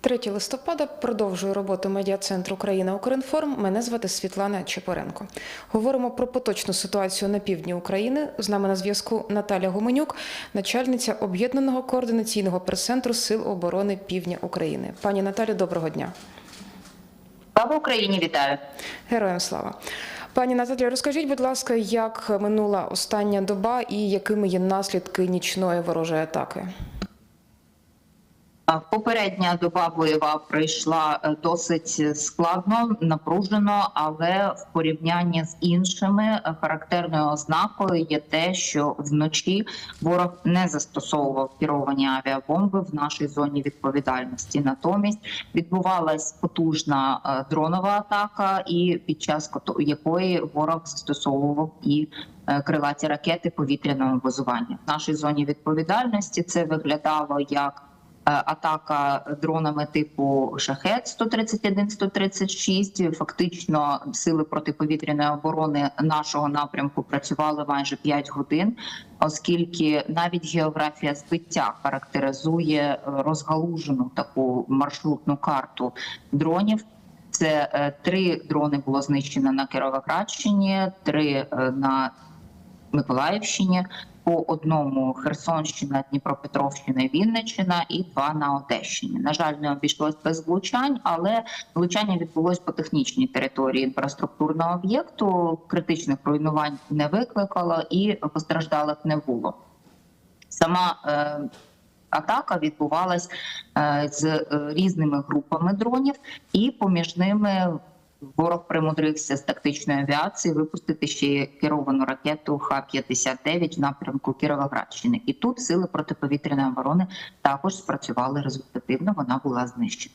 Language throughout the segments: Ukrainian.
3 листопада продовжує роботу медіа-центру Україна Укрінформ. Мене звати Світлана Чепоренко. Говоримо про поточну ситуацію на півдні України. З нами на зв'язку Наталя Гуменюк, начальниця об'єднаного координаційного прес-центру Сил оборони Півдня України. Пані Наталі, доброго дня. Слава Україні, вітаю. Героям слава. Пані Наталі, розкажіть, будь ласка, як минула остання доба і якими є наслідки нічної ворожої атаки? А Попередня доба бойова пройшла е, досить складно, напружено, але в порівнянні з іншими е, характерною ознакою є те, що вночі ворог не застосовував керовані авіабомби в нашій зоні відповідальності. Натомість відбувалась потужна е, дронова атака, і під час якої ворог застосовував і е, крилаті ракети повітряного базування. В нашій зоні відповідальності це виглядало як е, атака дронами типу Шахет 131-136. Фактично, сили протиповітряної оборони нашого напрямку працювали майже 5 годин, оскільки навіть географія збиття характеризує е, розгалужену таку маршрутну карту дронів. Це е, три дрони було знищено на Кіровоградщині, три е, на Миколаївщині, по одному Херсонщина, Дніпропетровщина, Вінниччина і два на Одещині. На жаль, не обійшлось без влучань, але влучання відбулось по технічній території інфраструктурного об'єкту. Критичних руйнувань не викликало і постраждалих не було. Сама е, атака відбувалась е, з е, різними групами дронів, і поміж ними ворог примудрився з тактичної авіації випустити ще керовану ракету Х-59 в напрямку Кіровоградщини. І тут сили протиповітряної оборони також спрацювали результативно. Вона була знищена.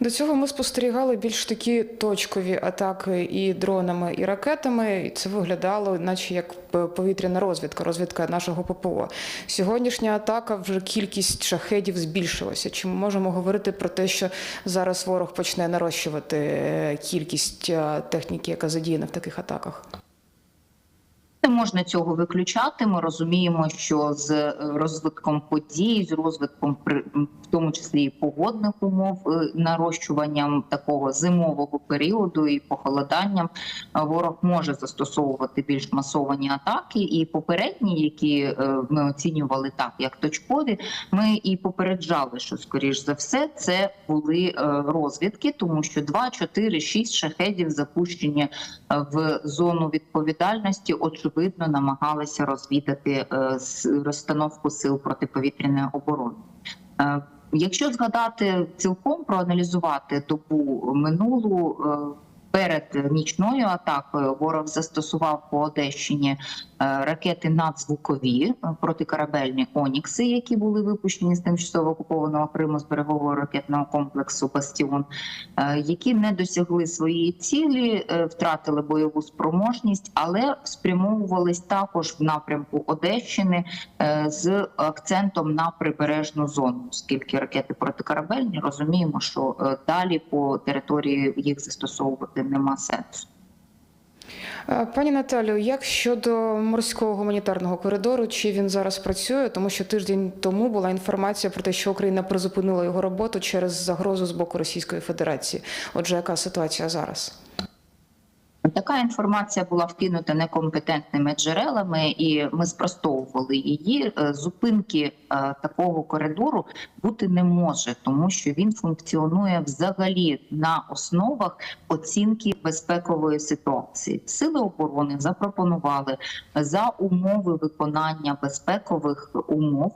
До цього ми спостерігали більш такі точкові атаки і дронами, і ракетами. І це виглядало, наче як повітряна розвідка, розвідка нашого ППО. Сьогоднішня атака вже кількість шахедів збільшилася. Чи ми можемо говорити про те, що зараз ворог почне нарощувати е, кількість е, техніки, яка задіяна в таких атаках? Не можна цього виключати. Ми розуміємо, що з е, розвитком подій, з розвитком в тому числі і погодних умов, е, нарощуванням такого зимового періоду і похолоданням, е, ворог може застосовувати більш масовані атаки. І попередні, які ми оцінювали так, як точкові, ми і попереджали, що скоріш за все це були розвідки, тому що 2, 4, 6 шахедів запущені в зону відповідальності, очевидно, намагалися розвідати е, розстановку сил протиповітряної оборони. Е, Якщо згадати цілком проаналізувати добу минулу. е, Перед нічною атакою ворог застосував по Одещині ракети надзвукові е, протикорабельні Онікси, які були випущені з тимчасово окупованого Криму з берегового ракетного комплексу Бастіон, е, які не досягли своєї цілі, е, втратили бойову спроможність, але спрямовувались також в напрямку Одещини е, з акцентом на прибережну зону, оскільки ракети протикорабельні розуміємо, що е, далі по території їх застосовувати нема сенсу. Е, Пані Наталю, як щодо морського гуманітарного коридору, чи він зараз працює? Тому що тиждень тому була інформація про те, що Україна призупинила його роботу через загрозу з боку Російської Федерації. Отже, яка ситуація зараз? Така інформація була вкинута некомпетентними джерелами, і ми спростовували її. Е, Зупинки е, такого коридору бути не може, тому що він функціонує взагалі на основах оцінки безпекової ситуації. Сили оборони запропонували за умови виконання безпекових умов.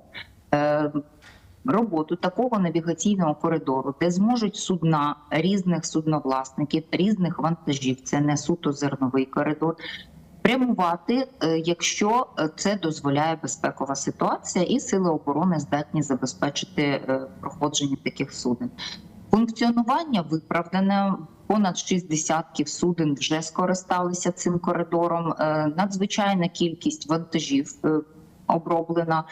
Роботу такого навігаційного коридору, де зможуть судна різних судновласників, різних вантажів, це не суто зерновий коридор. Прямувати, е, якщо е, це дозволяє безпекова ситуація, і сили оборони здатні забезпечити е, проходження таких суден. Функціонування виправдане. Понад 6 десятків суден вже скористалися цим коридором. Надзвичайна кількість вантажів оброблена.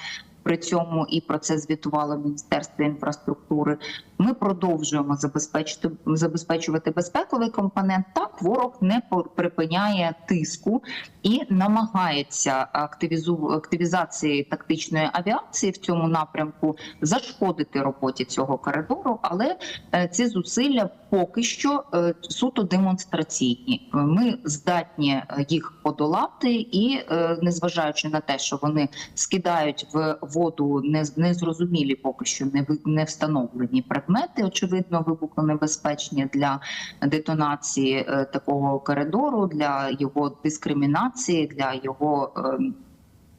При цьому і про це звітувало Міністерство інфраструктури. Ми продовжуємо забезпечити забезпечувати безпековий компонент. Так ворог не припиняє тиску і намагається активізу активізації тактичної авіації в цьому напрямку зашкодити роботі цього коридору, але е, ці зусилля поки що е, суто демонстраційні. Ми здатні е, їх подолати, і незважаючи на те, що вони скидають в воду нез- незрозумілі поки що не не встановлені предмети, очевидно, вибухонебезпечні для детонації е, такого коридору, для його дискримінації, для його. ем,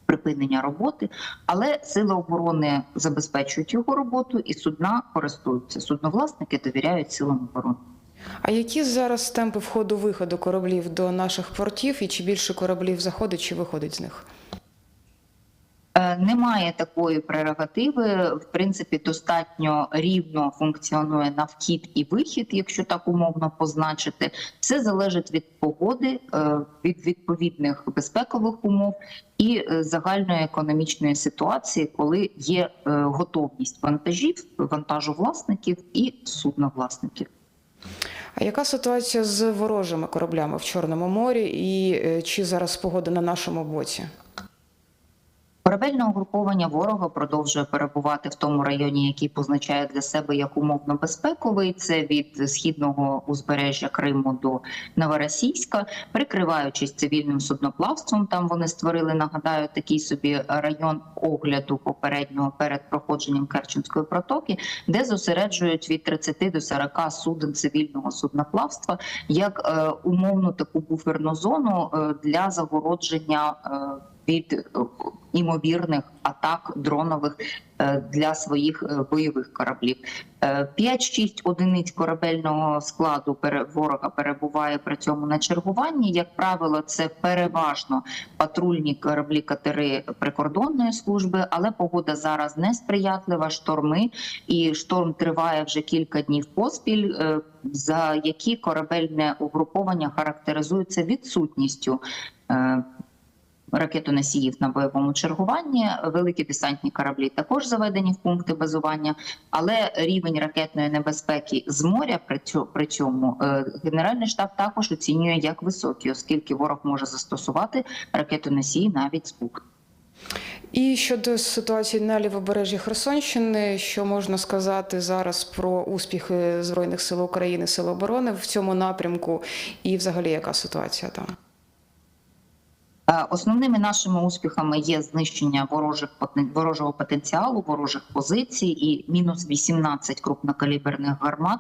Припинення роботи, але сили оборони забезпечують його роботу, і судна користуються. Судновласники довіряють силам оборони. А які зараз темпи входу-виходу кораблів до наших портів, і чи більше кораблів заходить чи виходить з них? Е, Немає такої прерогативи. В принципі, достатньо рівно функціонує на вхід і вихід, якщо так умовно позначити. Все залежить від погоди, е, від відповідних безпекових умов і е, загальної економічної ситуації, коли є готовність вантажів, вантажовласників і судновласників. А яка ситуація з ворожими кораблями в Чорному морі, і чи зараз погода на нашому боці? Корабельне угруповання ворога продовжує перебувати в тому районі, який позначає для себе як умовно безпековий. Це від східного узбережжя Криму до Новоросійська, прикриваючись цивільним судноплавством. Там вони створили, нагадаю, такий собі район огляду попереднього перед проходженням Керченської протоки, де зосереджують від 30 до 40 суден цивільного судноплавства як е, умовну таку буферну зону е, для загородження. е, від імовірних атак дронових е, для своїх е, бойових кораблів. Е, 5-6 одиниць корабельного складу ворога перебуває при цьому на чергуванні. Як правило, це переважно патрульні кораблі катери прикордонної служби, але погода зараз несприятлива, шторми, і шторм триває вже кілька днів поспіль, е, за які корабельне угруповання характеризується відсутністю. Ракетоносіїв на бойовому чергуванні, великі десантні кораблі також заведені в пункти базування, але рівень ракетної небезпеки з моря при цьому, е, генеральний штаб також оцінює як високий, оскільки ворог може застосувати ракетоносії навіть з бухт. І щодо ситуації на лівобережжі Херсонщини, що можна сказати зараз про успіхи Збройних сил України, Сил оборони в цьому напрямку, і взагалі яка ситуація там? Е, Основними нашими успіхами є знищення ворожих ворожого потенціалу, ворожих позицій і мінус 18 крупнокаліберних гармат,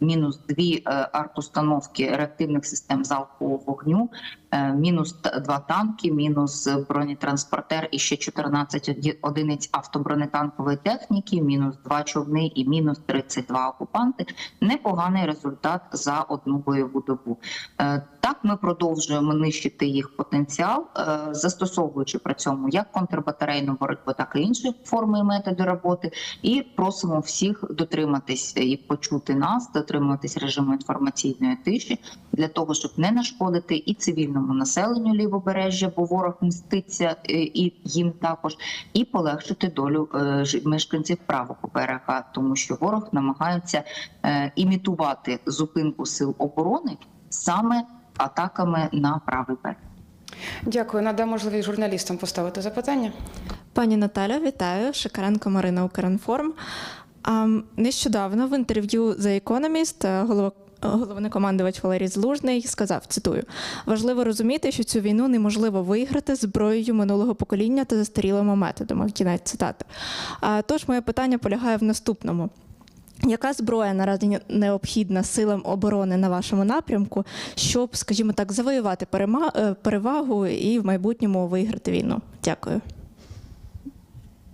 мінус дві е, артустановки реактивних систем залпового вогню, е, мінус два танки, мінус бронетранспортер і ще 14 одиниць автобронетанкової техніки, мінус два човни і мінус 32 окупанти. Непоганий результат за одну бойову добу. Е, Так, ми продовжуємо нищити їх потенціал, застосовуючи при цьому як контрбатарейну боротьбу, так і інші форми і методи роботи. І просимо всіх дотриматись і почути нас, дотримуватись режиму інформаційної тиші для того, щоб не нашкодити і цивільному населенню лівобережжя, бо ворог мститься е, і їм також, і полегшити долю е, мешканців правого берега, тому що ворог намагається е, імітувати зупинку сил оборони саме атаками на правий берег. Дякую. Надам можливість журналістам поставити запитання. Пані Наталя, вітаю. Шикаренко Марина Укрінформ. А, нещодавно в інтерв'ю The Economist е, голова Головнокомандувач Валерій Злужний сказав: цитую: важливо розуміти, що цю війну неможливо виграти зброєю минулого покоління та застарілими методами. Кінець цитати. А, тож моє питання полягає в наступному. Яка зброя наразі необхідна силам оборони на вашому напрямку, щоб, скажімо так, завоювати е, перевагу і в майбутньому виграти війну? Дякую.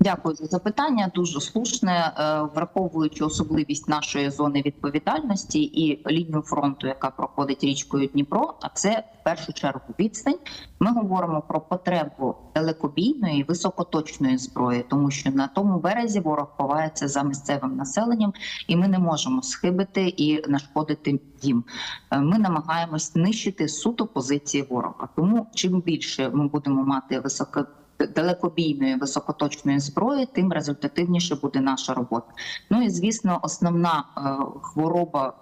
Дякую за запитання. Дуже слушне, Е, враховуючи особливість нашої зони відповідальності і лінію фронту, яка проходить річкою Дніпро. А це в першу чергу відстань. Ми говоримо про потребу далекобійної високоточної зброї, тому що на тому березі ворог ховається за місцевим населенням, і ми не можемо схибити і нашкодити їм. Е, Ми намагаємось знищити суто позиції ворога. Тому чим більше ми будемо мати високо далекобійної високоточної зброї, тим результативніше буде наша робота. Ну і звісно, основна е, хвороба.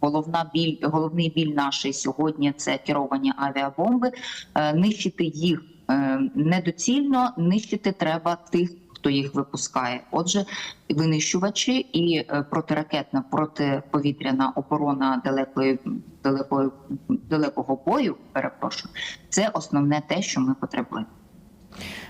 Головна біль, головний біль нашої сьогодні це керовані авіабомби. Е, Нищити їх е, недоцільно, нищити треба тих, хто їх випускає. Отже, винищувачі і протиракетна протиповітряна оборона далекої далекої далекого бою. Перепрошую, це основне те, що ми потребуємо.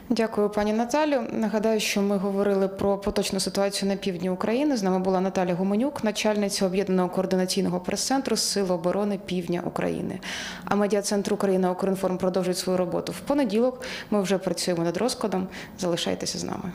Дякую, пані Наталю. Нагадаю, що ми говорили про поточну ситуацію на півдні України. З нами була Наталя Гуменюк, начальниця об'єднаного координаційного прес-центру Сил оборони Півдня України. А медіа-центр Україна Укрінформ продовжує свою роботу в понеділок. Ми вже працюємо над розкладом. Залишайтеся з нами.